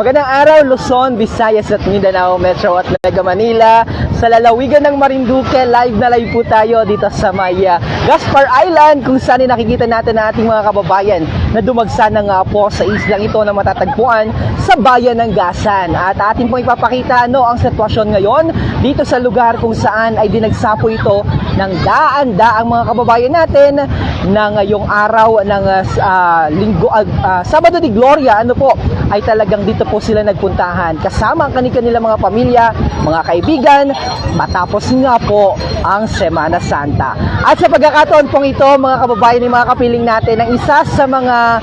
Magandang araw Luzon, Visayas at Mindanao, Metro at Mega Manila. Sa lalawigan ng Marinduque, live na live po tayo dito sa may ah, Gaspar Island kung saan nakikita natin ang ating mga kababayan na dumagsa na nga po sa islang ito na matatagpuan sa bayan ng Gasan. At atin pong ipapakita ano ang sitwasyon ngayon dito sa lugar kung saan ay dinagsapo ito ng daan-daang mga kababayan natin na ngayong araw ng ah, linggo ah, ah, Sabado de Gloria ano po ay talagang dito po sila nagpuntahan kasama ang kanilang mga pamilya, mga kaibigan matapos nga po ang Semana Santa. At sa pagkakataon pong ito mga kababayan mga kapiling natin ang isa sa mga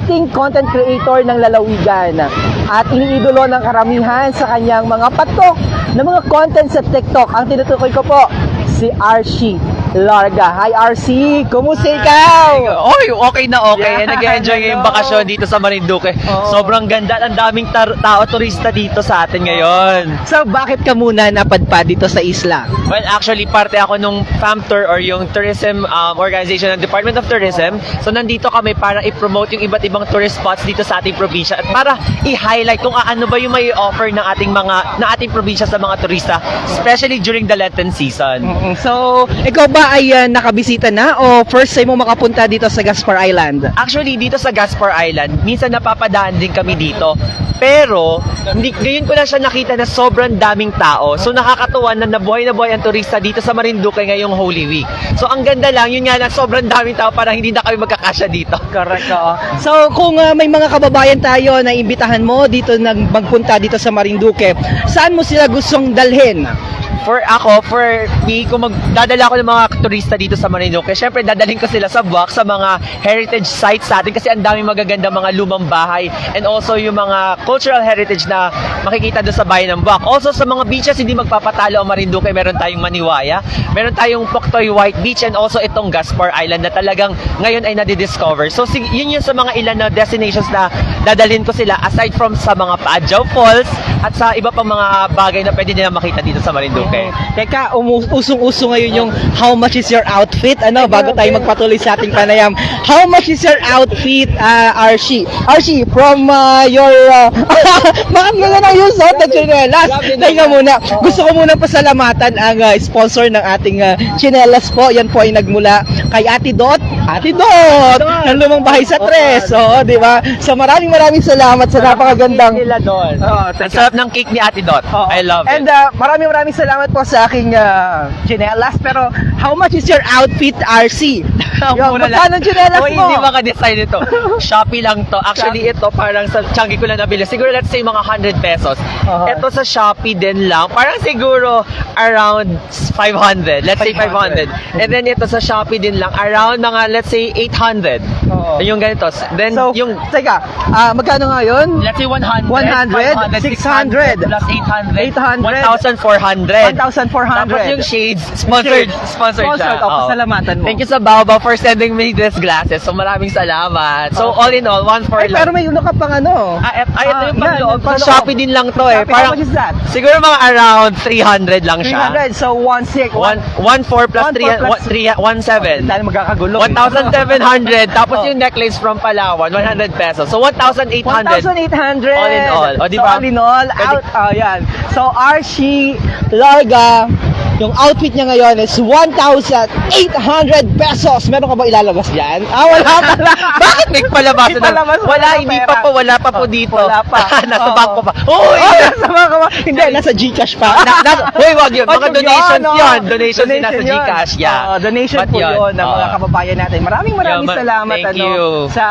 ating content creator ng lalawigan at iniidolo ng karamihan sa kanyang mga patok na mga content sa TikTok. Ang tinutukoy ko po si Archie Larga. Hi RC, kumusta ikaw? Oy, okay na okay. Yeah, Nag-enjoy ngayong no. bakasyon dito sa Marinduque. Oo. Sobrang ganda. Ang daming tar- tao, turista dito sa atin ngayon. So bakit ka muna napadpad dito sa isla? Well, actually, parte ako nung FAM Tour or yung tourism um, organization ng Department of Tourism. So, nandito kami para i-promote yung iba't ibang tourist spots dito sa ating probinsya at para i-highlight kung ano ba yung may offer ng ating mga na ating probinsya sa mga turista, especially during the Lenten season. Mm-mm. So, ikaw ba ay ah, nakabisita na o first time mo makapunta dito sa Gaspar Island? Actually, dito sa Gaspar Island, minsan napapadaan din kami dito. Pero, hindi, ngayon ko lang siya nakita na sobrang daming tao. So, nakakatuwa na nabuhay na buhay ang turista dito sa Marinduque ngayong Holy Week. So, ang ganda lang, yun nga lang, sobrang daming tao, parang hindi na kami magkakasya dito. Correct, oo. So, kung ah, may mga kababayan tayo na imbitahan mo dito nag magpunta dito sa Marinduque, saan mo sila gustong dalhin? For ako, for me, kung magdadala ko ng mga turista dito sa Marinduque, syempre dadalhin ko sila sa Buwak, sa mga heritage sites sa atin kasi ang daming magaganda mga lumang bahay and also yung mga cultural heritage na makikita doon sa bayan ng Buwak. Also sa mga beaches, hindi magpapatalo ang Marinduque. Meron tayong Maniwaya, meron tayong Poktoy White Beach and also itong Gaspar Island na talagang ngayon ay nadidiscover. So yun yung sa mga ilan na destinations na dadalhin ko sila aside from sa mga Paadjaw Falls at sa iba pang mga bagay na pwede nila makita dito sa Marinduque. Teka, umu- usong-uso ngayon yung how much is your outfit? Ano, bago tayo magpatuloy sa ating panayam. How much is your outfit, uh, Archie? Archie, from uh, your... Uh, bakit nga na yung suot na chinelas? Teka muna, gusto ko muna pasalamatan ang uh, sponsor ng ating uh, chinelas po. Yan po ay nagmula kay Ate Dot. Ate Dot! Ng lumang bahay sa tres. Oo, di ba? So maraming maraming salamat sa napakagandang... nila doon. Oo, Ang sarap ng cake ni Ate Dot. I love And it. uh, maraming maraming salamat po sa aking uh, chinelas. Pero how much is your outfit, RC? Yung, magkano chinelas mo? hindi maka-design ito. Shopee lang to. Actually, ito parang sa Changi ko lang nabili. Siguro let's say mga 100 pesos. Aha. Ito sa Shopee din lang. Parang siguro around 500. Let's say 500. 500. And then ito sa Shopee din lang. Around mga let's say 800. Oo. Yung ganito. Then So, yung teka, ah, magkano nga yun? Let's say 100, 100, 600, 600 plus 800, 800, 1,400. 1,400. Tapos yung shades, sponsored, sponsored, Sponsored, siya. oh, Oo. pasalamatan mo. Thank you sa Baobab for sending me these glasses. So maraming salamat. So all in all, one for Ay, pero may uno ka pang ano. Ah, et- ay, ito Ah, yung yan, panloob. yung Sa panloob. Shopee din lang to eh. Shopee, how much is that? Siguro mga around 300 lang siya. 300, so 1,600. One, one four plus One three, four plus- one, three, one seven. Tayo magkakagulo. 1,700. Tapos Oh. yung necklace from Palawan, 100 pesos. So 1,800. 1,800. All in all. O, di So, ba? all in all, out, ah, yan. So, Archie Larga, yung outfit niya ngayon is 1,800 pesos. Meron ka ba ilalabas yan? Ah, wala pala. Bakit may palabasan palabas, na? wala hindi pa po, wala pa po Oh, dito. wala pa. nasa Oo. bangko pa. Uy! Oh, nasa mga kama- Hindi, nasa Gcash pa. na, na, Uy, wag yun. Mga yun, donations yun. Donations din nasa Donation yun. Gcash. Yeah. Oo, donation But po yun, ng mga kababayan natin. Maraming maraming Yeah, ma- salamat thank ano, you. sa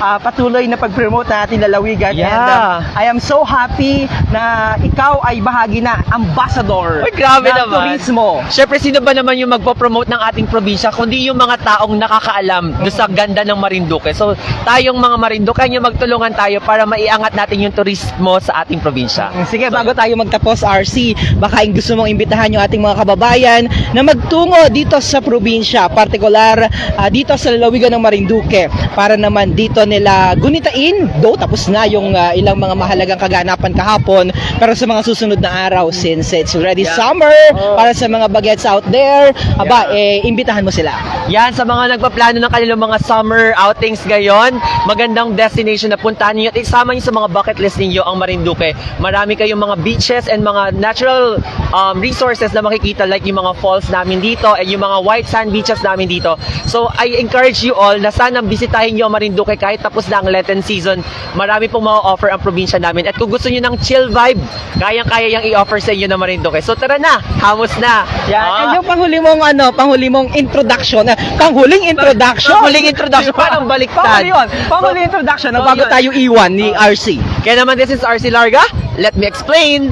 ah, patuloy na pag-promote natin lalawigan. Yeah. And um, I am so happy na ikaw ay bahagi na, ambassador Uy, grabe ng naman. turismo. Siyempre, sino ba naman yung magpo-promote ng ating probinsya kundi yung mga taong nakakaalam doon sa ganda ng Marinduque. So, tayong mga Marinduque, yung magtulungan tayo para maiangat natin yung turismo sa ating probinsya. Mm, Sige, bago tayo magtapos, RC, baka yung gusto mong imbitahan yung ating mga kababayan na magtungo dito sa probinsya, partikular ah, dito sa lalawigan ng Marinduque, para naman dito nila gunitain, do tapos na yung ah, ilang mga mahalagang kaganapan kahapon, pero sa mga susunod na araw, since it's already Yeah. summer, para sa mga bagets out there. Aba, eh, imbitahan mo sila. Yan, sa mga nagpaplano ng kanilang mga summer outings ngayon, magandang destination na puntahan niyo at isama niyo sa mga bucket list ninyo ang Marinduque. Marami kayong mga beaches and mga natural um, resources na makikita like yung mga falls namin dito and yung mga white sand beaches namin dito. So, I encourage you all na sana bisitahin niyo ang Marinduque kahit tapos na ang Lenten season. Marami pong ma-offer ang probinsya namin. At kung gusto niyo ng chill vibe, kayang-kaya yung i-offer sa inyo ng Marinduque. So, tara na! Hamos na! Yan. Ah. And yung panghuli mong ano, panghuli mong introduction, ah, panghuling introduction. Panghuling introduction, parang baliktad. Panghuli yun. Panghuling introduction na bago tayo iwan ni RC. Kaya naman, this is RC Larga. Let me explain.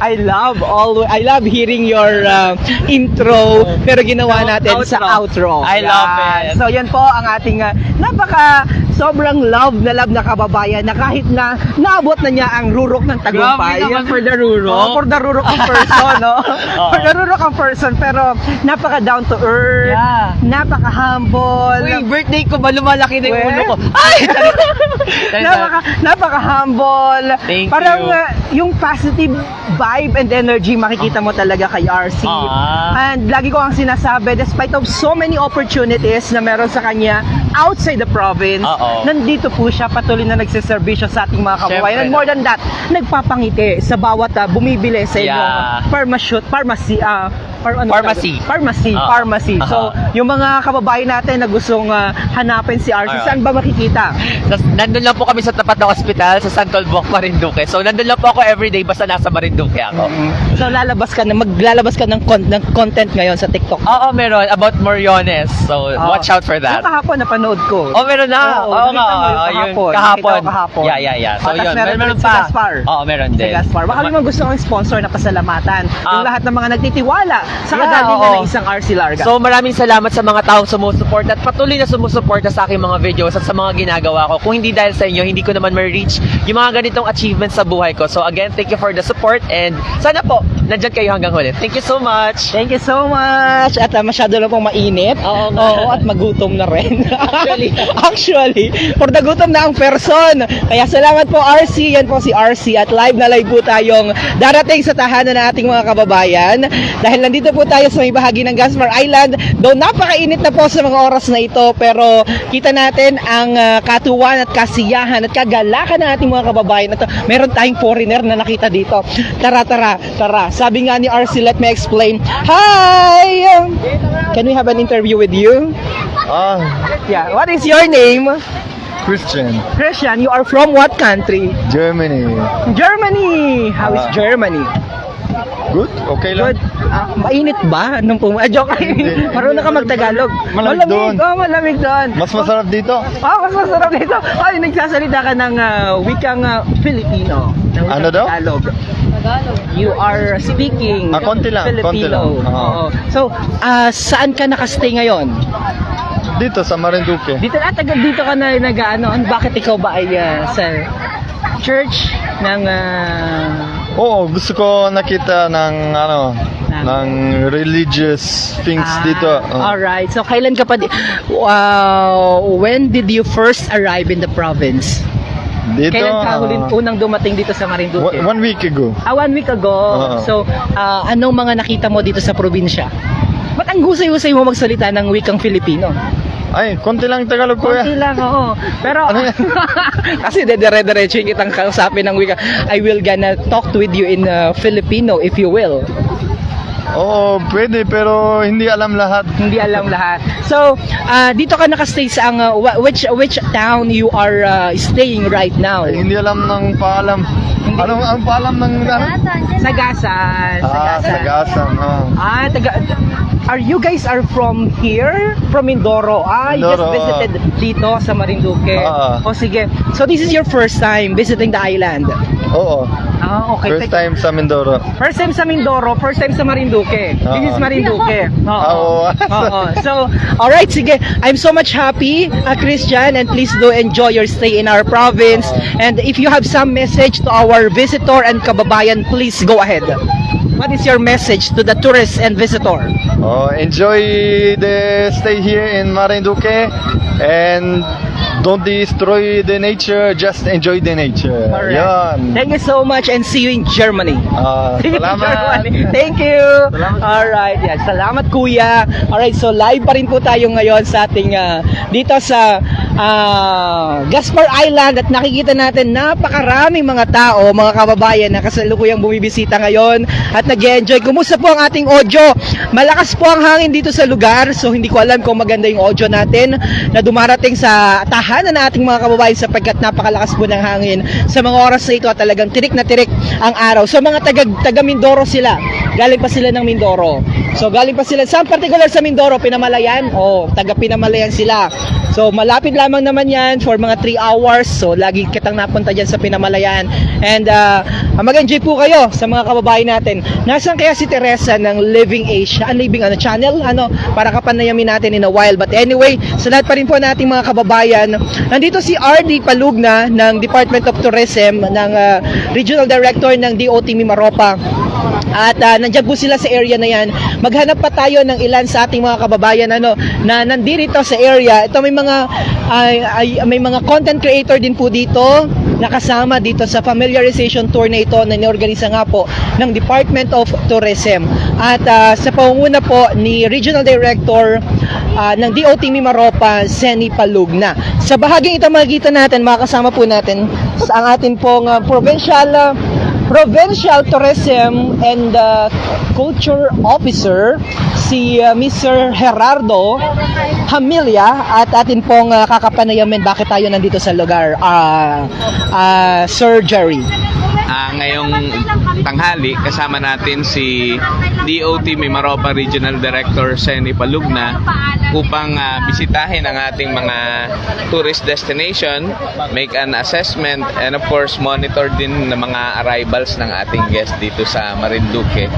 I love all I love hearing your uh, intro pero ginawa natin sa outro. I love it. So yan po ang ating uh, napaka sobrang love na love na kababayan na kahit na naabot na niya ang rurok ng tagumpay. Grabe naman for the rurok. Oh, for the rurok ang person, no? Oo. for the rurok ang person pero napaka down to earth, Yeah. napaka humble. Uy, birthday ko ba? Lumalaki na yung ulo ko. Ay! napaka napaka humble. Thank Parang you. uh, yung positive vibe and energy makikita mo talaga kay RC. Ah. And lagi ko ang sinasabi despite of so many opportunities na meron sa kanya outside the province, Oo. nandito po siya patuloy na nagsiservisyo sa ating mga kababayan. And more than that, nagpapangiti sa bawat uh, bumibili sa inyong Yeah. pharmacy, pharmacy, ah, par- ano Pharmacy. tawag? Pharmacy, Oo. pharmacy. So, Aha. yung mga kababayan natin na gustong ah, hanapin si RC, Alright. saan ba makikita? Tas, nandun lang po kami sa tapat ng ospital sa San Colboc, Marinduque. So, nandun lang po ako everyday basta nasa Marinduque ako. So lalabas ka na maglalabas ka ng, con- ng content ngayon sa TikTok. Oo, meron. About Moriones. So, Oo. watch out for that. Yung kahapon napanood ko. Oh, meron na. Oo, Oo, nakita nga. yun oo, yun. kahapon. Kahapon. Kahapon. Yeah, yeah, yeah. So, Oh, yun. meron Meron, si pa. Oo, meron Si din. Gaspar. Baka naman gusto kong sponsor na pasalamatan. yung Ah. lahat ng mga nagtitiwala sa Yeah, kagalingan oo. ng isang RC Larga. So maraming salamat sa mga taong sumusuport at patuloy na sumusuporta sa aking mga videos at sa mga ginagawa ko. Kung hindi dahil sa inyo, hindi ko naman ma-reach yung mga ganitong achievements sa buhay ko. So again, thank you for the support and sana po, nandyan kayo hanggang huli. Thank you so much! Thank you so much. At uh, masyado na pong mainit. Oo nga. Oo, at magutom na rin. Actually. Actually, for the gutom na ang person. Kaya salamat po RC. Yan po si RC at live na live po tayong darating sa tahanan ng ating mga kababayan. Dahil nandito po tayo sa may bahagi ng Gaspar Island. Though napakainit na po sa mga oras na ito, pero kita natin ang uh, katuwan at kasiyahan at kagalakan ng ating mga kababayan. At uh, meron tayong foreigner na nakita dito. Tara, tara, tara. Sabi nga ni RC, let me explain. Hi! Can we have an interview with you? Ah, Yeah. What is your name? Christian, Christian, you are from what country? Germany. Germany. How is Ah. Germany? Good? Okay lang? Good. Ah, mainit ba? Nung pum... Ah, joke. Marunong ka magtagalog. Malamig doon. Oh, malamig doon. Mas masarap dito? Oh, mas masarap dito. Ay, nagsasalita ka ng ah, wikang ah, Filipino. Ng wikang Ano daw? Tagalog. You are speaking Ah, konti lang, konti Filipino. lang. Oo. Oo. So, ah, saan ka nakastay ngayon? Dito sa Marinduque. Dito at taga dito ka na nag-ano, bakit ikaw ba ay ah, sa church ng ah, Oo, gusto ko nakita ng ano, Ng- ng religious things Ah, dito. Oh. Alright. So, kailan ka pa... Di- Wow. when did you first arrive in the province? Dito, kailan ka huli ah, unang dumating dito sa Marinduque? one, one week ago. Ah, one week ago. Oo. So, ah, anong mga nakita mo dito sa probinsya? Ba't ang husay-husay mo magsalita ng wikang Filipino? Ay, konti lang Tagalog ko Konti lang, oo. Pero, Ano kasi dedere-derecho yung kitang kausapin ng wika. I will gonna talk with you in uh, Filipino if you will. Oo, pwede pero hindi alam lahat. Hindi alam lahat. So, ah, dito ka nakastay sa ang, wh- which which town you are ah, staying right now? Ay, hindi alam ng paalam. Anong ang paalam ng? Sagasan. Ah, Sagasan. Oh. Ah, taga Are you guys are from here? From Mindoro? Ah, you just visited dito sa Marinduque. Ah. O sige. So this is your first time visiting the island. Oo. Ah, okay. First time sa Mindoro. First time sa Mindoro, first time sa Marinduque. This is Oo. Marinduque. Oo. Oo. Oo. So, all right, sige. I'm so much happy, uh, Christian, and please do enjoy your stay in our province. And if you have some message to our visitor and kababayan, please go ahead. What is your message to the tourists and visitor? Oh, enjoy the stay here in Marinduque and don't destroy the nature, just enjoy the nature. Alright. Yan. Thank you so much and see you in Germany. Ah, See you in salamat. Germany. Thank you. Alright, yan. Salamat kuya. Alright, so live pa rin po tayo ngayon sa ating ah, dito sa ah, Gaspar Island at nakikita natin napakaraming mga tao, mga kababayan na kasalukuyang bumibisita ngayon at nag-enjoy. Kumusta po ang ating audio? Malakas po ang hangin dito sa lugar so hindi ko alam kung maganda yung audio natin na dumarating sa tahanan ng ating mga kababayan sapagkat napakalakas po ng hangin. Sa mga oras na ito talagang tirik na tirik ang araw. So mga taga, taga Mindoro sila. Galing pa sila ng Mindoro. So galing pa sila. Saan particular sa Mindoro? Pinamalayan? Oh, taga Pinamalayan sila. So malapit lamang naman yan for mga 3 hours. So lagi kitang napunta dyan sa Pinamalayan. And uh, mag-enjoy po kayo sa mga kababayan natin. Nasaan kaya si Teresa ng Living Asia? Ang Living ano, channel? Ano, para kapanayamin natin in a while. But anyway, sa lahat pa rin po nating mga kababayan, nandito si RD Palugna ng Department of Tourism ng uh, Regional Director ng DOT Mimaropa. At uh, nandiyan po sila sa area na yan. Maghanap pa tayo ng ilan sa ating mga kababayan ano na nandito sa area. Ito may mga ay, ay, may mga content creator din po dito nakasama dito sa familiarization tour na ito na niorganisa nga po ng Department of Tourism. At ah, sa pangunguna po ni Regional Director ah, ng DOT Mimaropa, Seni Palugna. Sa bahaging ito makikita natin, makakasama po natin sa ang atin pong ah, provincial ah, Provincial Tourism and uh, Culture Officer si uh, Mr. Gerardo Hamilia at atin pong uh, kakapanayamin bakit tayo nandito sa lugar uh, uh, Sir Jerry. Ah, ngayong tanghali kasama natin si DOT Mimaropa Regional Director Senny Palugna upang ah, bisitahin ang ating mga tourist destination, make an assessment and of course monitor din ng mga arrivals ng ating guests dito sa Marinduque.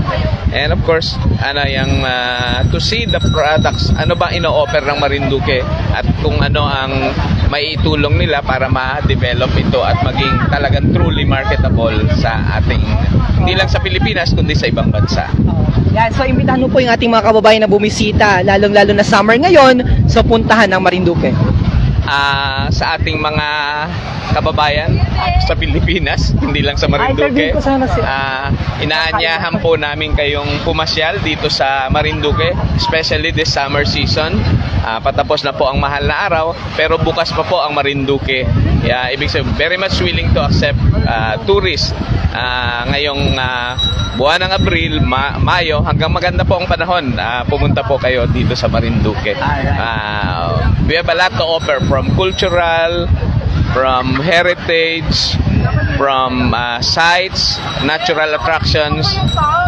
And of course, ano yung ah, to see the products, ano ba ino-offer ng Marinduque at kung ano ang maitulong nila para ma-develop ito at maging talagang truly marketable sa ating hindi lang sa Pilipinas kundi sa ibang bansa. Yan, so imbitahan po yung ating mga kababayan na bumisita, lalong-lalo na summer ngayon, so puntahan ng Marinduque. Ah, sa ating mga kababayan sa Pilipinas, hindi lang sa Marinduque. Ah, inaanyahan po namin kayong pumasyal dito sa Marinduque, especially this summer season. Ah, patapos na po ang mahal na araw, pero bukas pa po ang Marinduque. Yeah, ibig sabihin, very much willing to accept ah, tourists Ah, ngayong ah, buwan ng Abril, Ma- Mayo, hanggang maganda po ang panahon, ah, pumunta po kayo dito sa Marinduque. Ah, we have a lot to offer from cultural, from heritage, from uh, sites, natural attractions.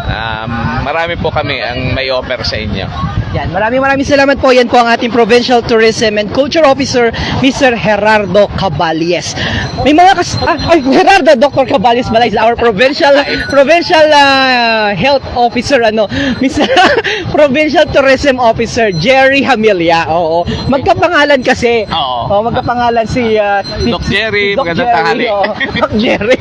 Um, marami po kami ang may offer sa inyo. Yan, maraming maraming salamat po. Yan po ang ating Provincial Tourism and Culture Officer, Mr. Gerardo Caballes. May mga kas... Ah, ay, Gerardo, Dr. Caballes Balay, is our Provincial Provincial ah, Health Officer, ano, Mr. Provincial Tourism Officer, Jerry Hamilia. Oo. Magkapangalan kasi. Oo. Oh, magkapangalan si... ah, Doc Jerry, Doc magandang tanghali. Doc Jerry.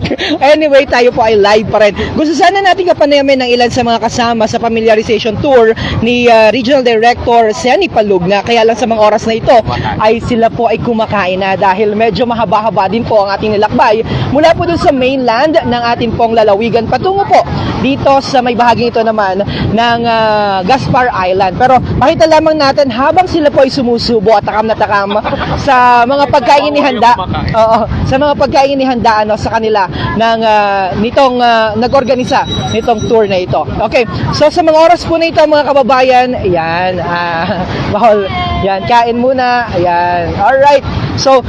anyway, tayo po ay live pa rin. Gusto sana natin kapanayamin ng ilan sa mga kasama sa familiarization tour ni uh, Regional Director Seni Palugna. Kaya lang sa mga oras na ito ay sila po ay kumakain na dahil medyo mahaba-haba din po ang ating nilakbay mula po dun sa mainland ng ating pong lalawigan patungo po dito sa may bahaging ito naman ng uh, Gaspar Island. Pero pakita lamang natin habang sila po ay sumusubo at takam na takam sa mga pagkain inihanda. Oo, sa mga pagkain inihanda ano sa kanila ng ah, nitong ah, nag-organisa nitong tour na ito. Okay. So sa mga oras po na ito mga kababayan, ayan, ah, bahol. Yan, kain muna. Ayan. All right. So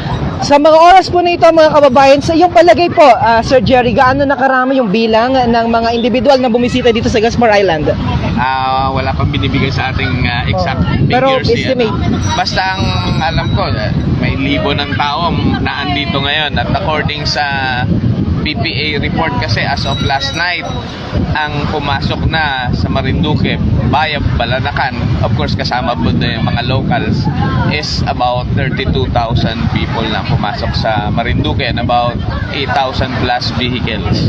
sa mga oras po na ito mga kababayan, sa iyong palagay po, ah, Sir Jerry, gaano nakarami yung bilang ng mga individual na bumisita dito sa Gaspar Island? Ah, wala pang binibigay sa ating ah, exact Oh. Pero figures. eh, estimate. ano. Basta ang alam ko, may libo ng tao ang naandito ngayon at according sa PPA report kasi as of last night ang pumasok na sa Marinduque via Balanacan of course kasama po na yung mga locals is about 32,000 people na pumasok sa Marinduque and about 8,000 plus vehicles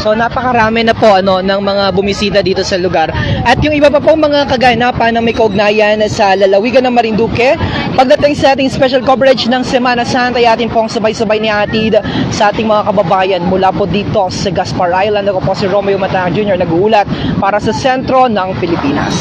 So napakarami na po ano ng mga bumisita dito sa lugar. At yung iba pa pong mga kaganapan na may kaugnayan sa lalawigan ng Marinduque, pagdating sa ating special coverage ng Semana Santa, ay atin pong sabay-sabay ni atid sa ating mga kababayan mula po dito sa Gaspar Island. Ako po si Romeo Matang Jr. nag-uulat para sa sentro ng Pilipinas.